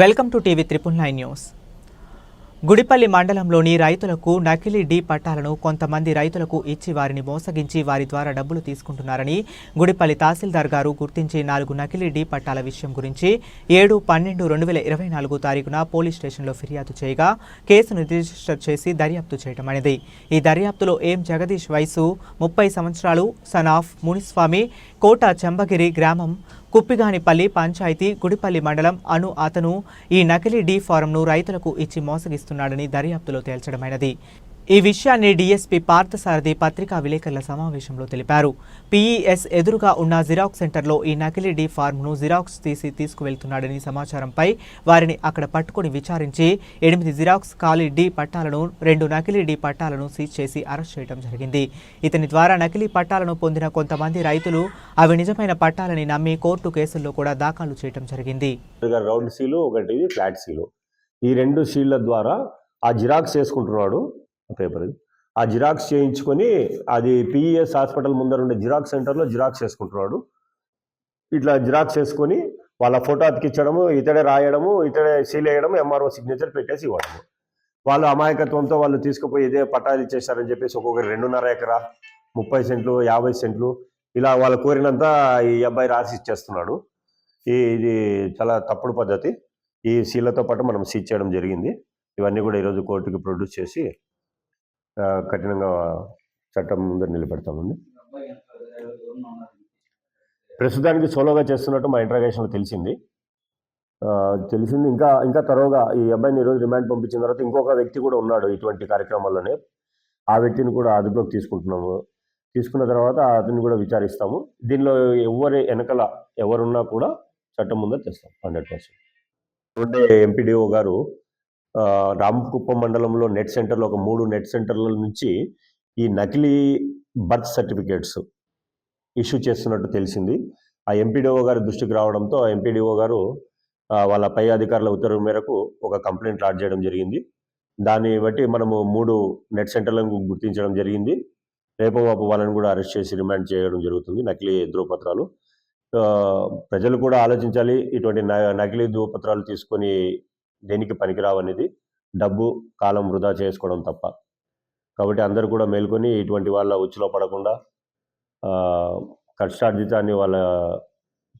Welcome to TV triple nine news. Gudipalli మండలంలోని రైతులకు నకిలీ డీ పట్టాలను కొంతమంది రైతులకు ఇచ్చి వారిని మోసగించి వారి ద్వారా డబ్బులు తీసుకుంటున్నారని గుడిపల్లి తహసీల్దార్ గారు గుర్తించి నాలుగు నకిలీ డీ పట్టాల విషయం గురించి ఏడు పన్నెండు రెండు వేల ఇరవై నాలుగు తారీఖున పోలీస్ స్టేషన్లో ఫిర్యాదు చేయగా కేసును రిజిస్టర్ చేసి దర్యాప్తు చేయడం అనేది. ఈ దర్యాప్తులో ఏం జగదీష్ వయసు ముప్పై సంవత్సరాలు సన్ ఆఫ్ మునిస్వామి కోట చెంబగిరి గ్రామం కుప్పిగానిపల్లి పంచాయతీ గుడిపల్లి మండలం అను అతను ఈ నకిలీ డీ ఫారంను రైతులకు ఇచ్చి మోసగిస్తున్నాడని దర్యాప్తులో తేల్చడమైనది. ఈ విషయాన్ని డీఎస్పీ పార్థసారథి పత్రికా విలేకరుల సమావేశంలో తెలిపారు. పీఈఎస్ ఎదురుగా ఉన్న జిరాక్స్ సెంటర్లో ఈ నకిలీ డీ ఫార్మ్ను జిరాక్స్ తీసి తీసుకువెళ్తున్నాడని సమాచారంపై వారిని అక్కడ పట్టుకుని విచారించి ఎనిమిది జిరాక్స్ ఖాళీ డీ పట్టాలను రెండు నకిలీ డీ పట్టాలను సీజ్ చేసి అరెస్ట్ చేయడం జరిగింది. ఇతని ద్వారా నకిలీ పట్టాలను పొందిన కొంతమంది రైతులు అవి నిజమైన పట్టాలని నమ్మి కోర్టు కేసుల్లో కూడా దాఖలు చేయడం జరిగింది. రౌండ్ సీలు ఒకటి ఫ్లాట్ సీలు. ఈ రెండు సీళ్ళ ద్వారా ఆ జిరాక్స్ చేసుకుంటున్నాడు పేపర్ ఇది. ఆ జిరాక్స్ చేయించుకొని అది పిఈఎస్ హాస్పిటల్ ముందర ఉండే జిరాక్స్ సెంటర్లో జిరాక్స్ చేసుకుంటున్నాడు ఇట్లా జిరాక్స్ చేసుకొని వాళ్ళ ఫోటో అతికించడము ఇతడే రాయడము ఇతడే సీల్ వేయడము ఎంఆర్ఓ సిగ్నేచర్ పెట్టేసి ఇవ్వడము. వాళ్ళు అమాయకత్వంతో వాళ్ళు తీసుకుపోయి ఇదే పట్టాలు ఇచ్చేస్తారని చెప్పేసి ఒక్కొక్కరు రెండున్నర ఎకరా ముప్పై సెంట్లు యాభై సెంట్లు ఇలా వాళ్ళ కోరినంత ఈ అబ్బాయి రాసి ఇచ్చేస్తున్నాడు. ఈ ఇది చాలా తప్పుడు పద్ధతి. ఈ సీలతో పాటు మనం సీజ్ చేయడం జరిగింది. ఇవన్నీ కూడా ఈరోజు కోర్టుకి ప్రొడ్యూస్ చేసి కఠినంగా చట్టం ముందర నిలబెడతామండి. ప్రస్తుతానికి సోలోగా చేస్తున్నట్టు మా ఇంట్రాగేషన్లో తెలిసింది. తెలిసింది ఇంకా ఇంకా తరువుగా ఈ అబ్బాయిని ఈరోజు రిమాండ్ పంపించిన తర్వాత ఇంకొక వ్యక్తి కూడా ఉన్నాడు ఇటువంటి కార్యక్రమాల్లోనే. ఆ వ్యక్తిని కూడా అదుపులోకి తీసుకుంటున్నాము. తీసుకున్న తర్వాత అతన్ని కూడా విచారిస్తాము. దీనిలో ఎవరి వెనకల ఎవరున్నా కూడా చట్టం ముందర తెస్తాం హండ్రెడ్ పర్సెంట్. ఉండే ఎంపీడీఓ గారు రామకుప్పం మండలంలో నెట్ సెంటర్లు ఒక మూడు నెట్ సెంటర్ల నుంచి ఈ నకిలీ బర్త్ సర్టిఫికేట్స్ ఇష్యూ చేస్తున్నట్టు తెలిసింది. ఆ ఎంపీడీఓ గారి దృష్టికి రావడంతో ఆ ఎంపీడీఓ గారు వాళ్ళ పై అధికారుల ఉత్తర్వు మేరకు ఒక కంప్లైంట్ లాడ్జ్ చేయడం జరిగింది. దాన్ని బట్టి మనము మూడు నెట్ సెంటర్లను గుర్తించడం జరిగింది. రేపు మాపు వాళ్ళని కూడా అరెస్ట్ చేసి రిమాండ్ చేయడం జరుగుతుంది నకిలీ ధ్రువపత్రాలు ప్రజలు కూడా ఆలోచించాలి ఇటువంటి నకిలీ ధ్రువపత్రాలు తీసుకొని దేనికి పనికిరావనేది డబ్బు కాలం వృధా చేసుకోవడం తప్ప. కాబట్టి అందరూ కూడా మేల్కొని ఇటువంటి వాళ్ళ ఉచ్చులో పడకుండా కష్టార్జితాన్ని వాళ్ళ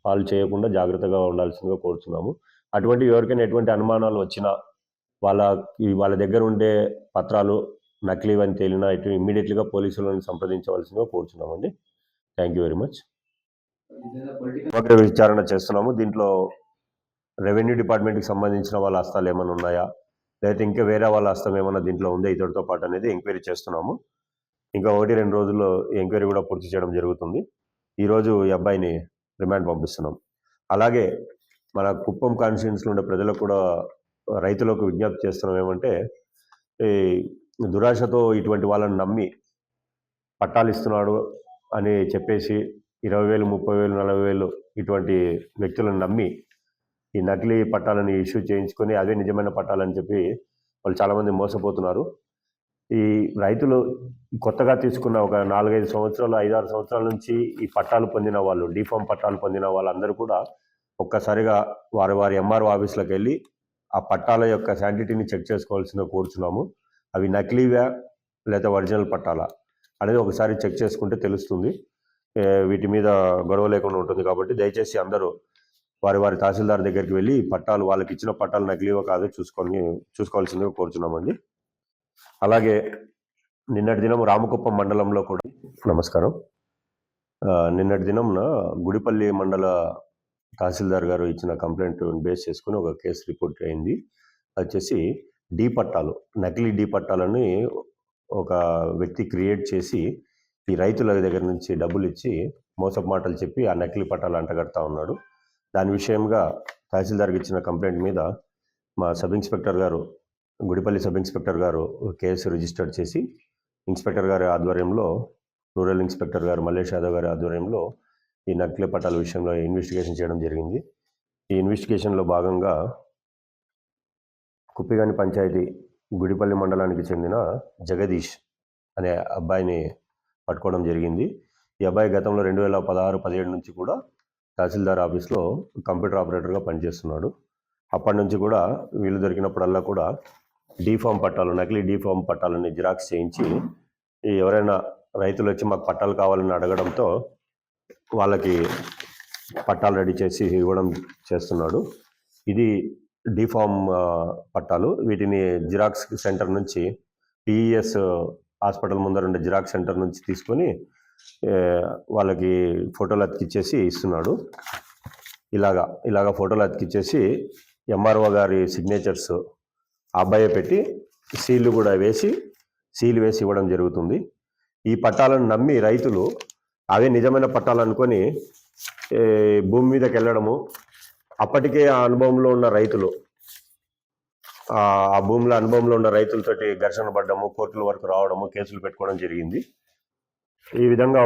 పాలు చేయకుండా జాగ్రత్తగా ఉండాల్సిందిగా కోరుతున్నాము అటువంటి ఎవరికైనా ఎటువంటి అనుమానాలు వచ్చినా వాళ్ళ వాళ్ళ దగ్గర ఉండే పత్రాలు నకిలీవని తేలినా ఇటు ఇమ్మీడియట్లీగా పోలీసులను సంప్రదించవలసిందిగా కోరుతున్నామండి థ్యాంక్ యూ వెరీ మచ్. సమగ్ర విచారణ చేస్తున్నాము. దీంట్లో రెవెన్యూ డిపార్ట్మెంట్కి సంబంధించిన వాళ్ళ హస్తాలు ఏమైనా ఉన్నాయా? లేకపోతే ఇంకా వేరే వాళ్ళ హస్తం ఏమైనా దీంట్లో ఉందా? ఇతడితో పాటు అనేది ఎంక్వైరీ చేస్తున్నాము. ఇంకా ఒకటి రెండు రోజుల్లో ఎంక్వైరీ కూడా పూర్తి చేయడం జరుగుతుంది. ఈరోజు ఈ అబ్బాయిని రిమాండ్ పంపిస్తున్నాం. అలాగే మన కుప్పం కాన్స్టిట్యూన్స్లో ఉండే ప్రజలకు కూడా రైతులకు విజ్ఞప్తి చేస్తున్నాం ఏమంటే ఈ దురాశతో ఇటువంటి వాళ్ళని నమ్మి పట్టాలు ఇస్తున్నాడు అని చెప్పేసి ఇరవై వేలు ముప్పై వేలు నలభై వేలు ఇటువంటి వ్యక్తులను నమ్మి ఈ నకిలీ పట్టాలను ఇష్యూ చేయించుకొని అదే నిజమైన పట్టాలని చెప్పి వాళ్ళు చాలామంది మోసపోతున్నారు. ఈ రైతులు కొత్తగా తీసుకున్న ఒక నాలుగైదు సంవత్సరాలు ఐదారు సంవత్సరాల నుంచి ఈ పట్టాలు పొందిన వాళ్ళు డిఫామ్ పట్టాలు పొందిన వాళ్ళందరూ కూడా ఒక్కసారిగా వారి వారి ఎంఆర్ఓ ఆఫీస్లోకి వెళ్ళి ఆ పట్టాల యొక్క శాంటిటీని చెక్ చేసుకోవాల్సిందిగా కోరుచున్నాము. అవి నకిలీవా లేదా ఒరిజినల్ పట్టాలా అనేది ఒకసారి చెక్ చేసుకుంటే తెలుస్తుంది. వీటి మీద గొడవ లేకుండా ఉంటుంది కాబట్టి దయచేసి అందరూ వారి వారి తహసీల్దార్ దగ్గరికి వెళ్ళి పట్టాలు వాళ్ళకి ఇచ్చిన పట్టాలు నకిలీవో కాదో చూసుకొని చూసుకోవాల్సిందిగా కోరుచున్నామండి. అలాగే నిన్నటి దినం రామకుప్పం మండలంలో కూడా నమస్కారం. నిన్నటి దినంన గుడిపల్లి మండల తహసీల్దార్ గారు ఇచ్చిన కంప్లైంట్ బేస్ చేసుకుని ఒక కేసు రిపోర్ట్ అయింది. అది వచ్చేసి డీ పట్టాలు నకిలీ డీ పట్టాలని ఒక వ్యక్తి క్రియేట్ చేసి ఈ రైతుల దగ్గర నుంచి డబ్బులు ఇచ్చి మోసపు మాటలు చెప్పి ఆ నకిలీ పట్టాలు అంటగడతా ఉన్నాడు. దాని విషయంగా తహసీల్దార్కి ఇచ్చిన కంప్లైంట్ మీద మా సబ్ ఇన్స్పెక్టర్ గారు గుడిపల్లి సబ్ ఇన్స్పెక్టర్ గారు కేసు రిజిస్టర్ చేసి ఇన్స్పెక్టర్ గారి ఆధ్వర్యంలో రూరల్ ఇన్స్పెక్టర్ గారు మల్లేష్ యాదవ్ గారి ఆధ్వర్యంలో ఈ నకిలీ పటాల విషయంలో ఇన్వెస్టిగేషన్ చేయడం జరిగింది. ఈ ఇన్వెస్టిగేషన్లో భాగంగా కుప్పిగాని పంచాయతీ గుడిపల్లి మండలానికి చెందిన జగదీష్ అనే అబ్బాయిని పట్టుకోవడం జరిగింది. ఈ అబ్బాయి గతంలో రెండు వేల పదహారు పదిహేడు నుంచి కూడా తహసీల్దార్ ఆఫీస్లో కంప్యూటర్ ఆపరేటర్గా పనిచేస్తున్నాడు. అప్పటి నుంచి కూడా వీలు దొరికినప్పుడల్లా కూడా డీఫామ్ పట్టాలు నకిలీ డీఫామ్ పట్టాలని జిరాక్స్ చేయించి ఎవరైనా రైతులు వచ్చి మాకు పట్టాలు కావాలని అడగడంతో వాళ్ళకి పట్టాలు రెడీ చేసి ఇవ్వడం చేస్తున్నాడు. ఇది డీఫామ్ పట్టాలు. వీటిని జిరాక్స్ సెంటర్ నుంచి పిఈఎస్ హాస్పిటల్ ముందర ఉండే జిరాక్స్ సెంటర్ నుంచి తీసుకొని వాళ్ళకి ఫోటోలు అతికిచ్చేసి ఇస్తున్నాడు. ఇలాగా ఇలాగా ఫోటోలు అతికిచ్చేసి ఎంఆర్ఓ గారి సిగ్నేచర్స్ అబ్బాయి పెట్టి సీలు కూడా వేసి సీలు వేసి ఇవ్వడం జరుగుతుంది. ఈ పట్టాలను నమ్మి రైతులు అవే నిజమైన పట్టాలు అనుకొని భూమి మీదకి వెళ్ళడము అప్పటికే ఆ అనుభవంలో ఉన్న రైతులు ఆ ఆ భూమిలో అనుభవంలో ఉన్న రైతులతోటి ఘర్షణ పడ్డము కోర్టుల వరకు రావడము కేసులు పెట్టుకోవడం జరిగింది. ఈ విధంగా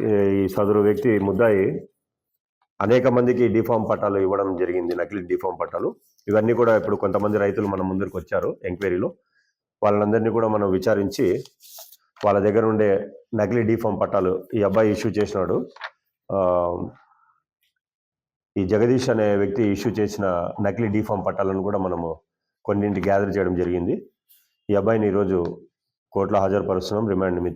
ఈ- సదరు వ్యక్తి ముద్దాయి అనేక మందికి డిఫామ్ పట్టాలు ఇవ్వడం జరిగింది నకిలీ డిఫామ్ పట్టాలు. ఇవన్నీ కూడా ఇప్పుడు కొంతమంది రైతులు మన ముందరికి వచ్చారు ఎంక్వైరీలో. వాళ్ళందరినీ కూడా మనం విచారించి వాళ్ళ దగ్గర ఉండే నకిలీ డిఫామ్ పట్టాలు ఈ అబ్బాయి ఇష్యూ చేసినాడు. ఈ జగదీష్ అనే వ్యక్తి ఇష్యూ చేసిన నకిలీ డిఫామ్ పట్టాలను కూడా మనము కొన్నింటి గ్యాదర్ చేయడం జరిగింది. ఈ అబ్బాయిని ఈరోజు కోర్టులో హాజరుపరుస్తున్నాం రిమాండ్ నిమిత్తం.